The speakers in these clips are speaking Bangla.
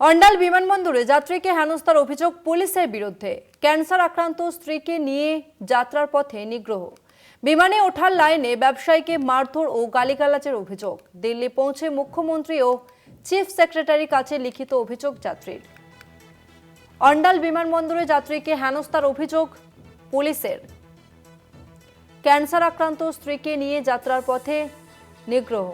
অন্ডাল বিমানবন্দরে যাত্রীকে হেনস্থার অভিযোগ পুলিশের বিরুদ্ধে। ক্যান্সার আক্রান্ত স্ত্রীকে নিয়ে যাত্রার পথে নিগ্রহ। বিমানে ওঠার লাইনে ব্যবসায়ীকে মারধর ও গালিগালাজের অভিযোগ। দিল্লি পৌঁছে মুখ্যমন্ত্রী ও চিফ সেক্রেটারির কাছে লিখিত অভিযোগ যাত্রীর। অন্ডাল বিমানবন্দরে যাত্রীকে হেনস্থার অভিযোগ পুলিশের। ক্যান্সার আক্রান্ত স্ত্রীকে নিয়ে যাত্রার পথে নিগ্রহ।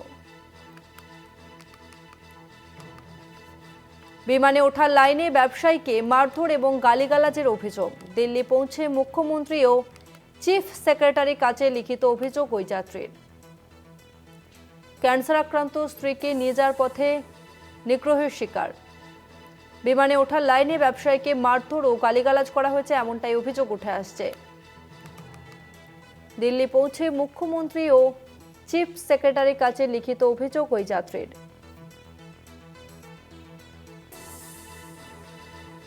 বিমানে ওঠার লাইনে ব্যবসায়ীকে মারধর এবং গালিগালাজের অভিযোগ। দিল্লি পৌঁছে মুখ্যমন্ত্রী ও চিফ সেক্রেটারির কাছে লিখিত অভিযোগ ওই যাত্রীর। ক্যান্সার আক্রান্ত স্ত্রীকে নিয়ে যাওয়ার পথে নিগ্রহের শিকার। বিমানে ওঠার লাইনে ব্যবসায়ীকে মারধর ও গালিগালাজ করা হয়েছে এমনটাই অভিযোগ উঠে আসছে। দিল্লি পৌঁছে মুখ্যমন্ত্রী ও চিফ সেক্রেটারির কাছে লিখিত অভিযোগ ওই যাত্রীর।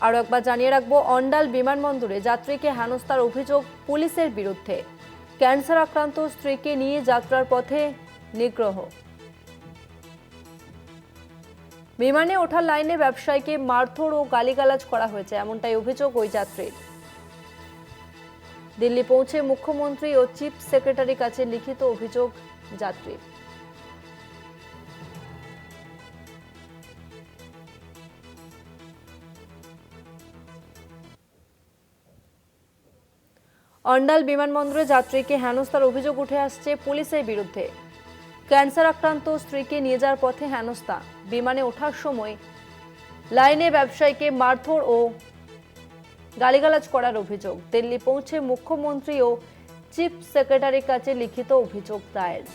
আরও একবার জানিয়ে রাখব, অন্ডাল বিমানবন্দরে যাত্রীকে হেনস্থার অভিযোগ পুলিশের বিরুদ্ধে। ক্যান্সার আক্রান্ত স্ত্রীকে নিয়ে যাত্রার পথে নিগ্রহ। বিমানে ওঠার লাইনে ব্যবসায়ীকে মারধর ও গালিগালাজ করা হয়েছে, এমনটাই অভিযোগ ওই যাত্রীর। দিল্লি পৌঁছে মুখ্যমন্ত্রী ও চিফ সেক্রেটারির কাছে লিখিত অভিযোগ যাত্রীর। অন্ডাল বিমানবন্দরে যাত্রীকে হেনস্থার অভিযোগ উঠে আসছে পুলিশের বিরুদ্ধে। ক্যান্সার আক্রান্ত স্ত্রীকে নিয়ে যাওয়ার পথে হেনস্থা। বিমানে ওঠার সময় লাইনে ব্যবসায়ীকে মারধর ও গালিগালাজ করার অভিযোগ। দিল্লি পৌঁছে মুখ্যমন্ত্রী ও চিফ সেক্রেটারির কাছে লিখিত অভিযোগ দায়ের।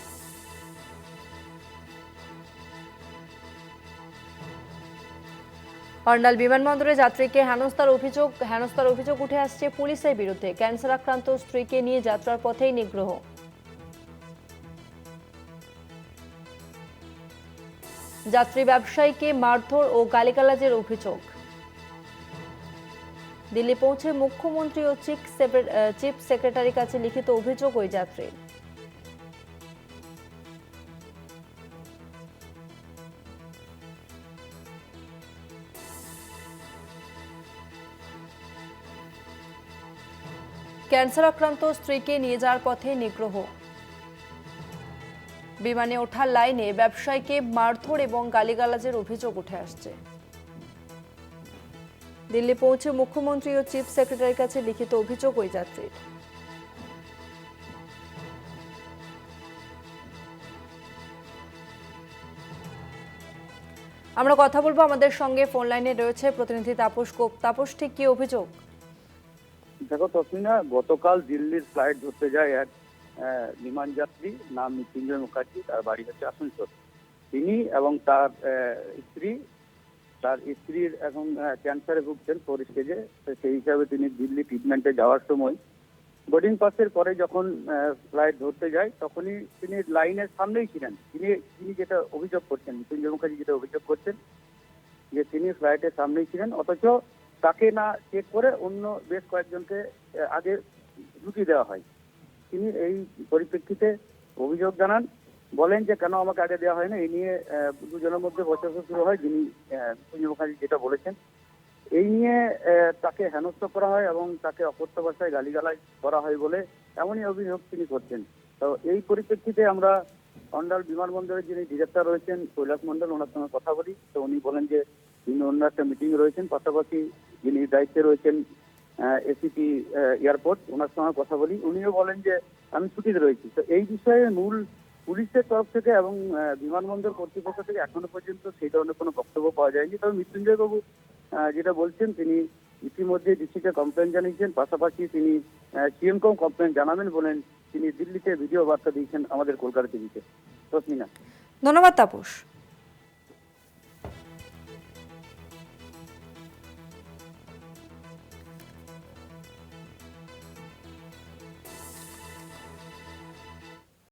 অন্ডাল বিমানবন্দরে যাত্রীকে হেনস্থার অভিযোগ হেনস্থার অভিযোগ উঠে আসছে পুলিশের বিরুদ্ধে। ক্যান্সার আক্রান্ত স্ত্রীকে নিয়ে যাত্রার পথেই নিগ্রহ। যাত্রী ব্যবসায়ীকে মারধর ও গালিগালাজের অভিযোগ। দিল্লি পৌঁছে মুখ্যমন্ত্রী ও চিফ সেক্রেটারির কাছে লিখিত অভিযোগ ওই যাত্রীর। ক্যান্সার আক্রান্ত স্ত্রীকে নিয়ে যাওয়ার পথে নিগ্রহ। বিমানে ওঠার লাইনে ব্যবসায়ীকে মারধর এবং গালিগালাজের অভিযোগ উঠে আসছে। দিল্লি পৌঁছে মুখ্যমন্ত্রী ও চিফ সেক্রেটারির কাছে লিখিত অভিযোগ ওই যাত্রীর। আমরা কথা বলব আমাদের সঙ্গে, ফোন লাইনে রয়েছে প্রতিনিধি তাপস কোপ তাপস, ঠিক কি অভিযোগ? দেখো তসমিনা, গতকাল দিল্লির ফ্লাইট ধরতে যায় এক বিমান যাত্রী, নাম মৃত্যুঞ্জয় মুখার্জি, তার বাড়ি হচ্ছে আসানসোল। তিনি এবং তার স্ত্রী, তার স্ত্রীর এখন ক্যান্সারে ভুগছেন ফোর স্টেজে সেই হিসাবে তিনি দিল্লি ট্রিটমেন্টে যাওয়ার সময়। বোর্ডিং পাসের পরে যখন ফ্লাইট ধরতে যায়, তখনই তিনি লাইনের সামনেই ছিলেন। তিনি তিনি যেটা অভিযোগ করছেন মৃত্যুঞ্জয় মুখার্জি যেটা অভিযোগ করছেন, যে তিনি ফ্লাইটের সামনেই ছিলেন, অথচ তাকে না চেক করে অন্য বেশ কয়েকজনকে আগে ঢুকিয়ে দেওয়া হয়। তিনি এই পরিপ্রেক্ষিতে অভিযোগ জানান, বলেন যে কেন আমাকে আগে দেওয়া হয় না এই নিয়ে দুজনের মধ্যে বচসা শুরু হয়, যিনি মুখার্জি যেটা বলেছেন। এই নিয়ে তাকে হেনস্থ করা হয় এবং তাকে অকথ্য ভাষায় গালিগালাজ করা হয় বলে এমনই অভিযোগ তিনি করছেন। তো এই পরিপ্রেক্ষিতে আমরা অন্ডাল বিমানবন্দরের যিনি ডিরেক্টর রয়েছেন কৈলাস মন্ডল ওনার সঙ্গে কথা বলি। তো উনি বলেন যে তিনি অন্য একটা মিটিং রয়েছেন। পাশাপাশি যিনি দায়িত্বে রয়েছেন এসিপি এয়ারপোর্ট, ওনার সঙ্গে কথা বলি। উনিও বলেন যে, আমি ছুটিতে রয়েছি। তো এই বিষয়ে মূল পুলিশের তরফ থেকে এবং বিমানবন্দর কর্তৃপক্ষ থেকে এখনও পর্যন্ত সেই ধরনের কোনো বক্তব্য পাওয়া যায়নি। তবে মৃত্যুঞ্জয় বাবু যেটা বলছেন, তিনি ইতিমধ্যে ডিসিকে কমপ্লেন জানিয়েছেন। পাশাপাশি তিনি সিএমকেও কমপ্লেন জানাবেন বলেন। তিনি দিল্লিতে ভিডিও বার্তা দিয়েছেন আমাদের কলকাতা টিভিতে। তসমিনা ধন্যবাদ, তাপস।